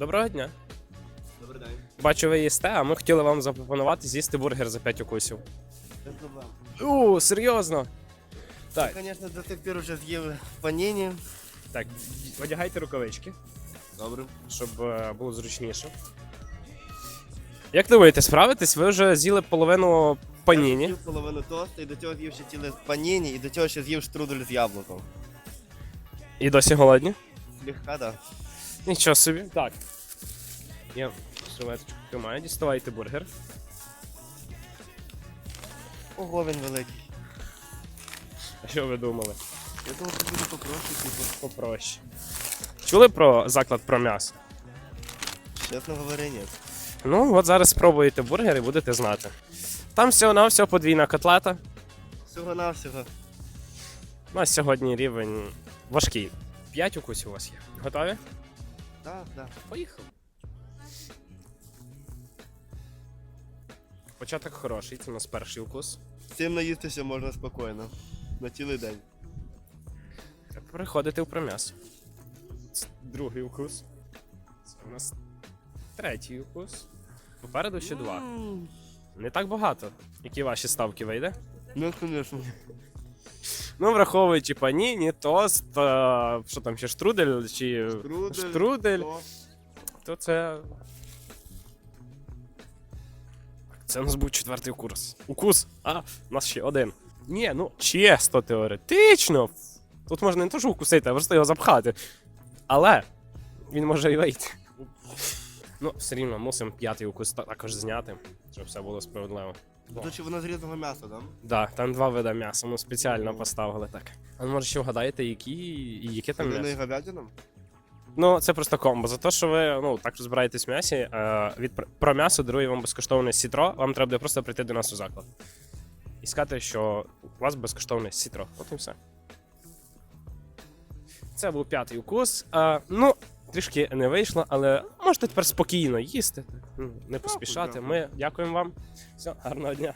Доброго дня. Добрий день. Бачу, ви їсте, а ми хотіли вам запропонувати з'їсти бургер за 5 укусів. Без проблем. У, серйозно. Так, Звісно, до тих пір вже з'їв паніні. так, одягайте рукавички, Добре. щоб е, було зручніше. Як думаєте, справитесь? Ви вже з'їли половину паніні. З'їв половину тосту і до цього з'їв ще ціле паніні, і до цього ще з'їв штрудель з яблуком. І досі голодні? Слегка, да. Нічого собі. Так. Я серветочку тримаю, діставайте бургер. Ого, він великий. А що ви думали? Я думав, що буде попроще, типу. Попроще. Чули про заклад про м'ясо? Чесно говоря, ні. Ну, от зараз спробуєте бургер і будете знати. Там всього-навсього подвійна котлета. Всього-навсього. У нас сьогодні рівень важкий. 5 укусів у вас є. Готові? Так, так. Поїхали. Початок хороший, це у нас перший укус. Цим наїстися можна спокійно. На цілий день. Переходите в пром'ясо. Другий укус. Це у нас третій укус. Попереду ще два. Не так багато. Які ваші ставки вийде? Ну, звісно. Ну, враховуючи паніні, тост, е, що там ще штрудель чи Штрудель, штрудель тост. то це. Це у нас був четвертий курс. Укус. А, у нас ще один. Ні, ну чесно, теоретично. Тут можна не то, що укусити, а просто його запхати. Але він може і вийти. Ну, все рівно мусимо п'ятий укус та- також зняти, щоб все було справедливо. До речі, воно з різного м'яса, так? Да, там два вида м'яса, ми спеціально поставили так. А ну, може ще вгадаєте, які і яке там і м'ясо? говядина? Ну, це просто комбо. За те, що ви ну, так розбираєтесь в м'ясі, е, від пр- про м'ясо дарує вам безкоштовне сітро, вам треба буде просто прийти до нас у заклад. І сказати, що у вас безкоштовне сітро. От і все. Це був п'ятий укус. Е, ну, трішки не вийшло, але можете тепер спокійно їсти. Не поспішати. Ми дякуємо вам. Все, гарного дня.